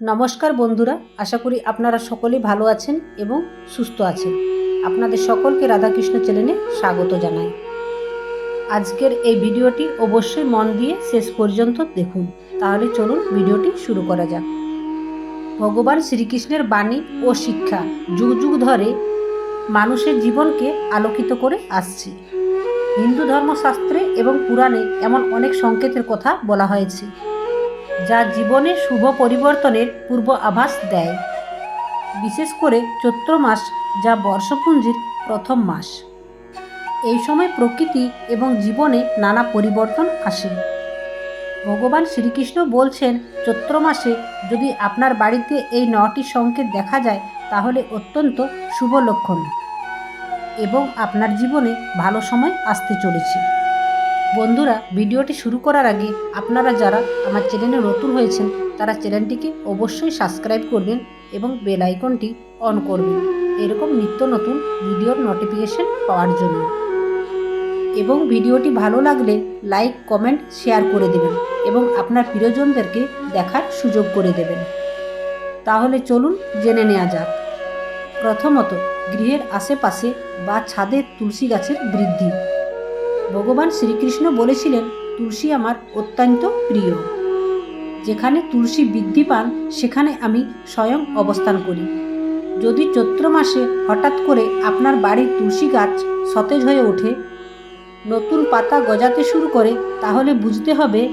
নমস্কার বন্ধুরা, আশা করি আপনারা সকলেই ভালো আছেন এবং সুস্থ আছেন। আপনাদের সকলকে রাধাকৃষ্ণ চ্যানেলে স্বাগত জানাই। আজকের এই ভিডিওটি অবশ্যই মন দিয়ে শেষ পর্যন্ত দেখুন। তাহলে চলুন ভিডিওটি শুরু করা যাক। ভগবান শ্রীকৃষ্ণের বাণী ও শিক্ষা যুগ যুগ ধরে মানুষের জীবনকে আলোকিত করে আসছে। হিন্দু ধর্মশাস্ত্রে এবং পুরাণে এমন অনেক সংকেতের কথা বলা হয়েছে। যা জীবনে শুভ পরিবর্তনের পূর্ব আভাস দেয়। বিশেষ করে চৈত্র মাস যা বর্ষপুঞ্জির প্রথম মাস। এই সময় প্রকৃতি এবং জীবনে নানা পরিবর্তন আসে। ভগবান শ্রীকৃষ্ণ বলছেন, চৈত্র মাসে যদি আপনার বাড়িতে এই নটি সংকেত দেখা যায়, তাহলে অত্যন্ত শুভ লক্ষণ এবং আপনার জীবনে ভালো সময় আসতে চলেছে। বন্ধুরা, ভিডিওটি শুরু করার আগে আপনারা যারা আমার চ্যানেলে নতুন হয়েছেন, তারা চ্যানেলটিকে অবশ্যই সাবস্ক্রাইব করবেন এবং বেল আইকনটি অন করবেন। এরকম নিত্য নতুন ভিডিওর নোটিফিকেশন পাওয়ার জন্য। এবং ভিডিওটি ভালো লাগলে লাইক, কমেন্ট, শেয়ার করে দেবেন এবং আপনার প্রিয়জনদেরকে দেখার সুযোগ করে দেবেন। তাহলে চলুন জেনে নেওয়া যাক। প্রথমত, গৃহের আশেপাশে বা ছাদের তুলসী গাছের বৃদ্ধি। ভগবান শ্রীকৃষ্ণ বলেছিলেন, তুলসী আমার অত্যন্ত প্রিয়। যেখানে তুলসী বৃদ্ধি পান, সেখানে আমি স্বয়ং অবস্থান করি। যদি চৈত্র মাসে হঠাৎ করে আপনার বাড়ির তুলসী গাছ সতেজ হয়ে ওঠে, নতুন পাতা গজাতে শুরু করে, তাহলে বুঝতে হবে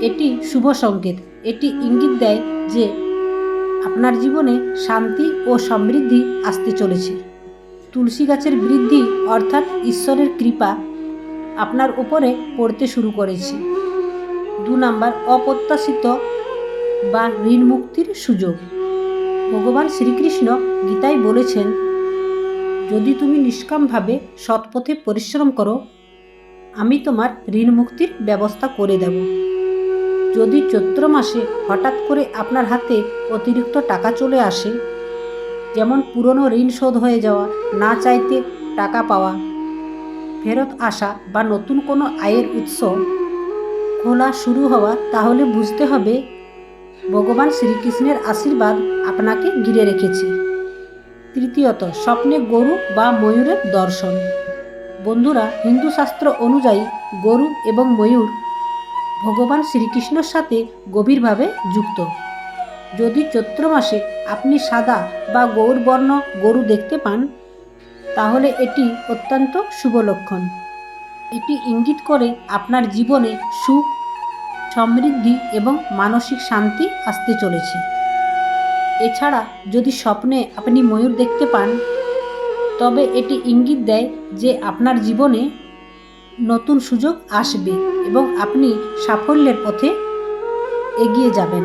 এটি শুভ সংকেত। এটি ইঙ্গিত দেয় যে আপনার জীবনে শান্তি ও সমৃদ্ধি আসতে চলেছে। তুলসী গাছের বৃদ্ধি অর্থাৎ ঈশ্বরের কৃপা আপনার উপরে পড়তে শুরু করেছে। দু নাম্বার, অপ্রত্যাশিত বা ঋণ মুক্তির সুযোগ। ভগবান শ্রীকৃষ্ণ গীতায় বলেছেন, যদি তুমি নিষ্কামভাবে সৎপথে পরিশ্রম করো, আমি তোমার ঋণ মুক্তির ব্যবস্থা করে দেব। যদি চৈত্র মাসে হঠাৎ করে আপনার হাতে অতিরিক্ত টাকা চলে আসে, যেমন পুরনো ঋণ শোধ হয়ে যাওয়া, না চাইতে টাকা পাওয়া ফেরত আসা বা নতুন কোনো আয়ের উৎস খোলা শুরু হওয়া, তাহলে বুঝতে হবে ভগবান শ্রীকৃষ্ণের আশীর্বাদ আপনাকে ঘিরে রেখেছে। তৃতীয়ত, স্বপ্নে গরু বা ময়ূরের দর্শন। বন্ধুরা, হিন্দু শাস্ত্র অনুযায়ী গরু এবং ময়ূর ভগবান শ্রীকৃষ্ণর সাথে গভীরভাবে যুক্ত। যদি চৈত্র মাসে আপনি সাদা বা গৌরবর্ণ গরু দেখতে পান তাহলে এটি অত্যন্ত শুভ লক্ষণ। এটি ইঙ্গিত করে আপনার জীবনে সুখ, সমৃদ্ধি এবং মানসিক শান্তি আসতে চলেছে। এছাড়া যদি স্বপ্নে আপনি ময়ূর দেখতে পান, তবে এটি ইঙ্গিত দেয় যে আপনার জীবনে নতুন সুযোগ আসবে এবং আপনি সাফল্যের পথে এগিয়ে যাবেন।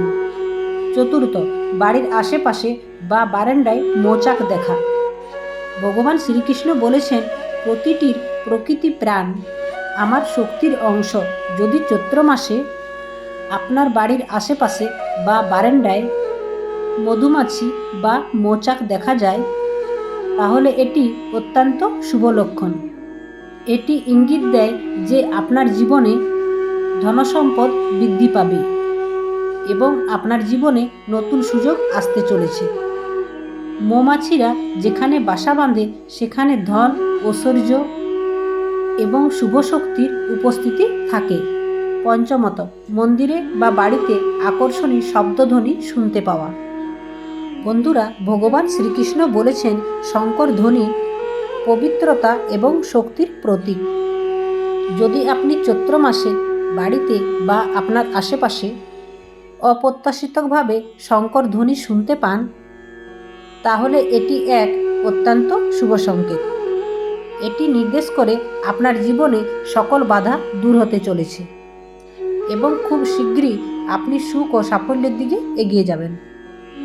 চতুর্থ, বাড়ির আশেপাশে বা বারান্দায় মোচাক দেখা। ভগবান শ্রীকৃষ্ণ বলেছেন, প্রতিটির প্রকৃতি প্রাণ, আমার শক্তির অংশ। যদি চৈত্র মাসে আপনার বাড়ির আশেপাশে বা বারান্দায় মধুমাছি বা মোচাক দেখা যায়, তাহলে এটি অত্যন্ত শুভ লক্ষণ। এটি ইঙ্গিত দেয় যে আপনার জীবনে ধনসম্পদ বৃদ্ধি পাবে এবং আপনার জীবনে নতুন সুযোগ আসতে চলেছে। মৌমাছিরা যেখানে বাসা বাঁধে, সেখানে ধন, ঐশ্বর্য এবং শুভ শক্তির উপস্থিতি থাকে। পঞ্চমত, মন্দিরে বা বাড়িতে আকর্ষণীয় শব্দধ্বনি শুনতে পাওয়া। বন্ধুরা, ভগবান শ্রীকৃষ্ণ বলেছেন, শঙ্কর ধ্বনি পবিত্রতা এবং শক্তির প্রতীক। যদি আপনি চৈত্র মাসে বাড়িতে বা আপনার আশেপাশে অপ্রত্যাশিতভাবে শঙ্কর ধ্বনি শুনতে পান তাহলে এটি এক অত্যন্ত শুভ সংকেত। এটি নির্দেশ করে আপনার জীবনে সকল বাধা দূর হতে চলেছে এবং খুব শীঘ্রই আপনি সুখ ও সাফল্যের দিকে এগিয়ে যাবেন।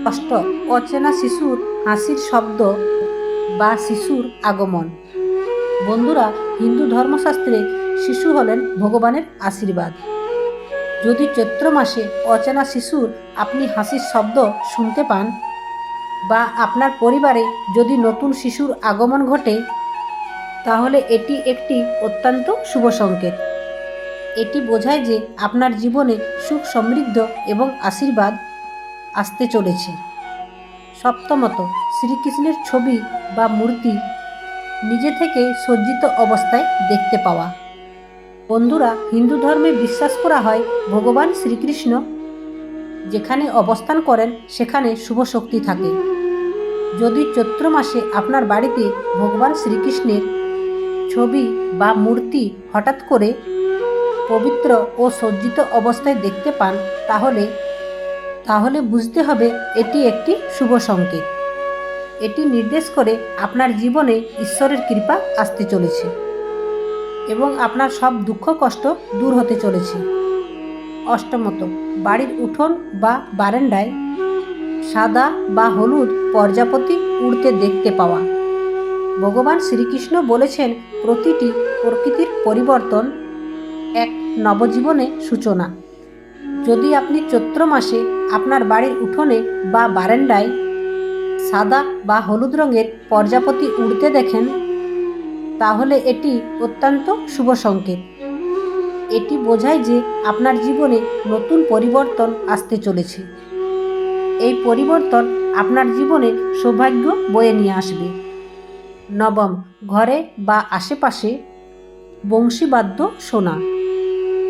ষষ্ঠ অচেনা শিশুর হাসির শব্দ বা শিশুর আগমন। বন্ধুরা, হিন্দু ধর্মশাস্ত্রে শিশু হলেন ভগবানের আশীর্বাদ। যদি চৈত্র মাসে অচেনা শিশুর আপনি হাসির শব্দ শুনতে পান বা আপনার পরিবারে যদি নতুন শিশুর আগমন ঘটে, তাহলে এটি একটি অত্যন্ত শুভ সংকেত। এটি বোঝায় যে আপনার জীবনে সুখ সমৃদ্ধ এবং আশীর্বাদ আসতে চলেছে। সপ্তমত, শ্রীকৃষ্ণের ছবি বা মূর্তি নিজে থেকে সজ্জিত অবস্থায় দেখতে পাওয়া। বন্ধুরা, হিন্দু ধর্মে বিশ্বাস করা হয়, ভগবান শ্রীকৃষ্ণ যেখানে অবস্থান করেন, সেখানে শুভ শক্তি থাকে। যদি চৈত্র মাসে আপনার বাড়িতে ভগবান শ্রীকৃষ্ণের ছবি বা মূর্তি হঠাৎ করে পবিত্র ও সজ্জিত অবস্থায় দেখতে পান, তাহলে তাহলে বুঝতে হবে এটি একটি শুভ সংকেত। এটি নির্দেশ করে আপনার জীবনে ঈশ্বরের কৃপা আসতে চলেছে এবং আপনার সব দুঃখ কষ্ট দূর হতে চলেছে। অষ্টমত। বাড়ির উঠোন বা বারান্দায় সাদা বা হলুদ প্রজাপতি উড়তে দেখতে পাওয়া। ভগবান শ্রীকৃষ্ণ বলেছেন, প্রতিটি প্রকৃতির পরিবর্তন এক নবজীবনে সূচনা। যদি আপনি চৈত্র মাসে আপনার বাড়ির উঠোনে বা বারান্দায় সাদা বা হলুদ রঙের প্রজাপতি উড়তে দেখেন, তাহলে এটি অত্যন্ত শুভ সংকেত। এটি বোঝায় যে আপনার জীবনে নতুন পরিবর্তন আসতে চলেছে। এই পরিবর্তন আপনার জীবনে সৌভাগ্য বয়ে নিয়ে আসবে। নবম, ঘরে বা আশেপাশে বংশীবাদ্য শোনা।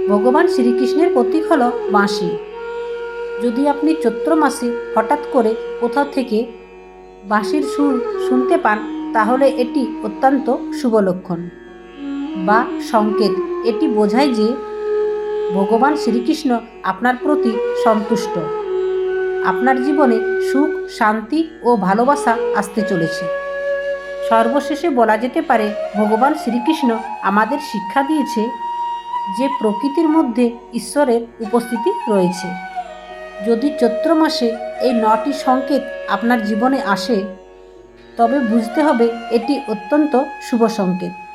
ভগবান শ্রীকৃষ্ণের প্রতীক হল বাঁশি। যদি আপনি চৈত্র মাসে হঠাৎ করে কোথাও থেকে বাঁশির সুর শুনতে পান, তাহলে এটি অত্যন্ত শুভ লক্ষণ বা সংকেত। এটি বোঝায় যে ভগবান শ্রীকৃষ্ণ আপনার প্রতি সন্তুষ্ট। আপনার জীবনে সুখ, শান্তি ও ভালোবাসা আসতে চলেছে। সর্বশেষে বলা যেতে পারে, ভগবান শ্রীকৃষ্ণ আমাদের শিক্ষা দিয়েছে যে প্রকৃতির মধ্যে ঈশ্বরের উপস্থিতি রয়েছে। যদি চৈত্র মাসে এই নটি সংকেত আপনার জীবনে আসে, তবে বুঝতে হবে এটি অত্যন্ত শুভ সংকেত।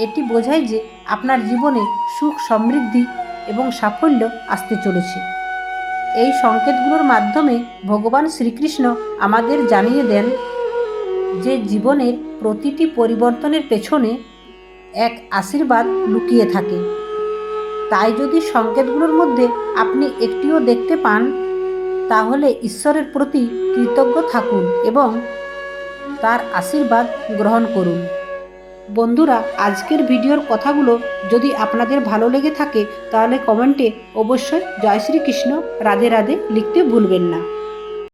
এটি বোঝায় যে আপনার জীবনে সুখ, সমৃদ্ধি এবং সাফল্য আসতে চলেছে। এই সংকেতগুলোর মাধ্যমে ভগবান শ্রীকৃষ্ণ আমাদের জানিয়ে দেন যে জীবনের প্রতিটি পরিবর্তনের পেছনে এক আশীর্বাদ লুকিয়ে থাকে। তাই যদি সংকেতগুলোর মধ্যে আপনি একটিও দেখতে পান, তাহলে ঈশ্বরের প্রতি কৃতজ্ঞ থাকুন এবং তার আশীর্বাদ গ্রহণ করুন। বন্ধুরা, আজকের ভিডিওর কথাগুলো যদি আপনাদের ভালো লেগে থাকে, তাহলে কমেন্টে অবশ্যই জয় শ্রীকৃষ্ণ, রাধে রাধে লিখতে ভুলবেন না।